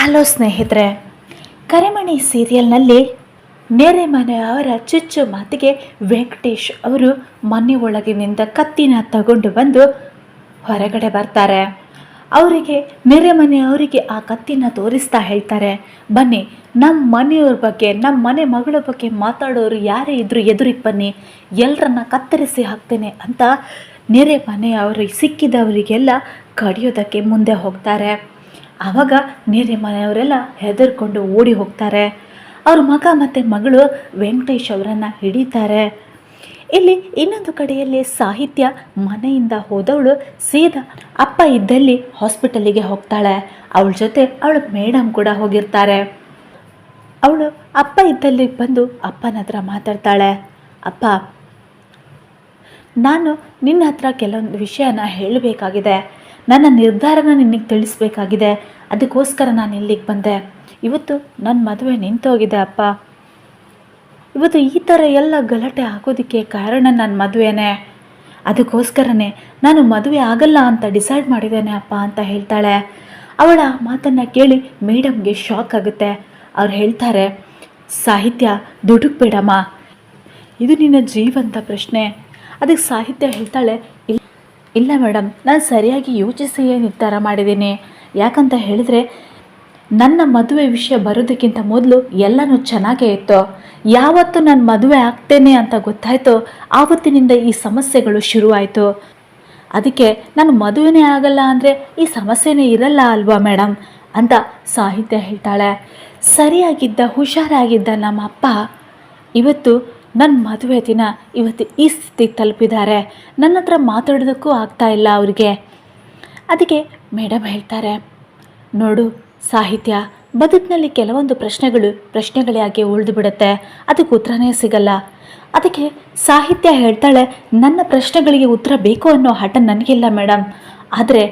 Hello ಸ್ನೇಹಿತರೆ, ಕರೆಮಣಿ ಸೀರಿಯಲ್ನಲ್ಲಿ ನೆರೆ ಮನೆಯವರ ಚುಚ್ಚು ಮಾತಿಗೆ ವೆಂಕಟೇಶ್ ಅವರು ಮನೆ ಒಳಗಿನಿಂದ ಕತ್ತಿನ ತಗೊಂಡು ಬಂದು ಹೊರಗಡೆ ಬರ್ತಾರೆ. ಅವರಿಗೆ ನೆರೆ ಮನೆಯವರಿಗೆ ಆ ಕತ್ತಿನ ತೋರಿಸ್ತಾ ಹೇಳ್ತಾರೆ, ಬನ್ನಿ ನಮ್ಮ ಮನೆಯವ್ರ ಬಗ್ಗೆ ನಮ್ಮ ಮನೆ ಮಗಳ ಬಗ್ಗೆ ಮಾತಾಡೋರು ಯಾರೇ ಇದ್ರು ಎದುರಿಗೆ ಬನ್ನಿ ಎಲ್ಲರನ್ನ ಕತ್ತರಿಸಿ ಹಾಕ್ತೇನೆ ಅಂತ ನೆರೆ ಮನೆಯವರು ಸಿಕ್ಕಿದವರಿಗೆಲ್ಲ ಕಡಿಯೋದಕ್ಕೆ ಮುಂದೆ ಹೋಗ್ತಾರೆ. ಆವಾಗ ನೆರೆ ಮನೆಯವರೆಲ್ಲ ಹೆದರ್ಕೊಂಡು ಓಡಿ ಹೋಗ್ತಾರೆ. ಅವ್ರ ಮಗ ಮತ್ತು ಮಗಳು ವೆಂಕಟೇಶ್ ಅವರನ್ನು ಹಿಡಿತಾರೆ. ಇಲ್ಲಿ ಇನ್ನೊಂದು ಕಡೆಯಲ್ಲಿ ಸಾಹಿತ್ಯ ಮನೆಯಿಂದ ಹೋದವಳು ಸೀದಾ ಅಪ್ಪ ಇದ್ದಲ್ಲಿ ಹಾಸ್ಪಿಟಲಿಗೆ ಹೋಗ್ತಾಳೆ. ಅವಳ ಜೊತೆ ಅವಳ ಮೇಡಮ್ ಕೂಡ ಹೋಗಿರ್ತಾರೆ. ಅವಳು ಅಪ್ಪ ಇದ್ದಲ್ಲಿ ಬಂದು ಅಪ್ಪನ ಹತ್ರ ಮಾತಾಡ್ತಾಳೆ. ಅಪ್ಪ, ನಾನು ನಿನ್ನ ಹತ್ರ ಕೆಲವೊಂದು ವಿಷಯನ ಹೇಳಬೇಕಾಗಿದೆ. ನನ್ನ ನಿರ್ಧಾರನ ನಿನಗೆ ತಿಳಿಸ್ಬೇಕಾಗಿದೆ. ಅದಕ್ಕೋಸ್ಕರ ನಾನು ಇಲ್ಲಿಗೆ ಬಂದೆ. ಇವತ್ತು ನನ್ನ ಮದುವೆ ನಿಂತೋಗಿದೆ ಅಪ್ಪ. ಇವತ್ತು ಈ ಥರ ಎಲ್ಲ ಗಲಾಟೆ ಆಗೋದಕ್ಕೆ ಕಾರಣ ನನ್ನ ಮದುವೆನೇ. ಅದಕ್ಕೋಸ್ಕರನೇ ನಾನು ಮದುವೆ ಆಗಲ್ಲ ಅಂತ ಡಿಸೈಡ್ ಮಾಡಿದ್ದೇನೆ ಅಪ್ಪ ಅಂತ ಹೇಳ್ತಾಳೆ. ಅವಳ ಮಾತನ್ನು ಕೇಳಿ ಮೇಡಮ್ಗೆ ಶಾಕ್ ಆಗುತ್ತೆ. ಅವ್ರು ಹೇಳ್ತಾರೆ, ಸಾಹಿತ್ಯ ದುಡುಕ್ ಬೇಡಮ್ಮ ಇದು ನಿನ್ನ ಜೀವಂತ ಪ್ರಶ್ನೆ. ಅದಕ್ಕೆ ಸಾಹಿತ್ಯ ಹೇಳ್ತಾಳೆ, ಇಲ್ಲ ಇಲ್ಲ ಮೇಡಮ್, ನಾನು ಸರಿಯಾಗಿ ಯೋಚಿಸಿಯೇ ನಿರ್ಧಾರ ಮಾಡಿದ್ದೀನಿ. ಯಾಕಂತ ಹೇಳಿದ್ರೆ ನನ್ನ ಮದುವೆ ವಿಷಯ ಬರೋದಕ್ಕಿಂತ ಮೊದಲು ಎಲ್ಲನೂ ಚೆನ್ನಾಗೇ ಇತ್ತು. ಯಾವತ್ತು ನಾನು ಮದುವೆ ಆಗ್ತೇನೆ ಅಂತ ಗೊತ್ತಾಯಿತು. ಆವತ್ತಿನಿಂದ ಈ ಸಮಸ್ಯೆಗಳು ಶುರುವಾಯಿತು. ಅದಕ್ಕೆ ನಾನು ಮದುವೆನೇ ಆಗಲ್ಲ ಅಂದರೆ ಈ ಸಮಸ್ಯೆನೇ ಇರಲ್ಲ ಅಲ್ವಾ ಮೇಡಮ್ ಅಂತ ಸಾಹಿತ್ಯ ಹೇಳ್ತಾಳೆ. ಸರಿಯಾಗಿದ್ದ, ಹುಷಾರಾಗಿದ್ದ ನಮ್ಮ ಅಪ್ಪ ಇವತ್ತು ನನ್ನ ಮದುವೆ ದಿನ ಇವತ್ತು ಈ ಸ್ಥಿತಿಗೆ ತಲುಪಿದ್ದಾರೆ. ನನ್ನ ಹತ್ರ ಮಾತಾಡೋದಕ್ಕೂ ಆಗ್ತಾ ಇಲ್ಲ ಅವ್ರಿಗೆ. ಅದಕ್ಕೆ ಮೇಡಮ್ ಹೇಳ್ತಾರೆ, ನೋಡು ಸಾಹಿತ್ಯ, ಬದುಕಿನಲ್ಲಿ ಕೆಲವೊಂದು ಪ್ರಶ್ನೆಗಳು ಪ್ರಶ್ನೆಗಳೇ ಆಗಿ ಉಳಿದು ಬಿಡುತ್ತೆ. ಅದಕ್ಕೆ ಉತ್ತರನೇ ಸಿಗಲ್ಲ. ಅದಕ್ಕೆ ಸಾಹಿತ್ಯ ಹೇಳ್ತಾಳೆ, ನನ್ನ ಪ್ರಶ್ನೆಗಳಿಗೆ ಉತ್ತರ ಬೇಕು ಅನ್ನೋ ಹಠ ನನಗಿಲ್ಲ ಮೇಡಮ್ ಆದರೆ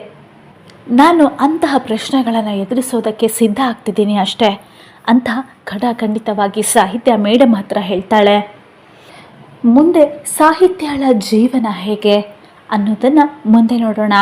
ನಾನು ಅಂತಹ ಪ್ರಶ್ನೆಗಳನ್ನು ಎದುರಿಸೋದಕ್ಕೆ ಸಿದ್ಧ ಆಗ್ತಿದ್ದೀನಿ ಅಷ್ಟೇ. ಅಂತ ಖಡಾಖಂಡಿತವಾಗಿ ಸಾಹಿತ್ಯ ಮೇಡಮ್ ಹತ್ರ ಹೇಳ್ತಾಳೆ, ಮುಂದೆ ಸಾಹಿತ್ಯಳ ಜೀವನ ಹೇಗೆ ಅನ್ನೋದನ್ನು ಮುಂದೆ ನೋಡೋಣ.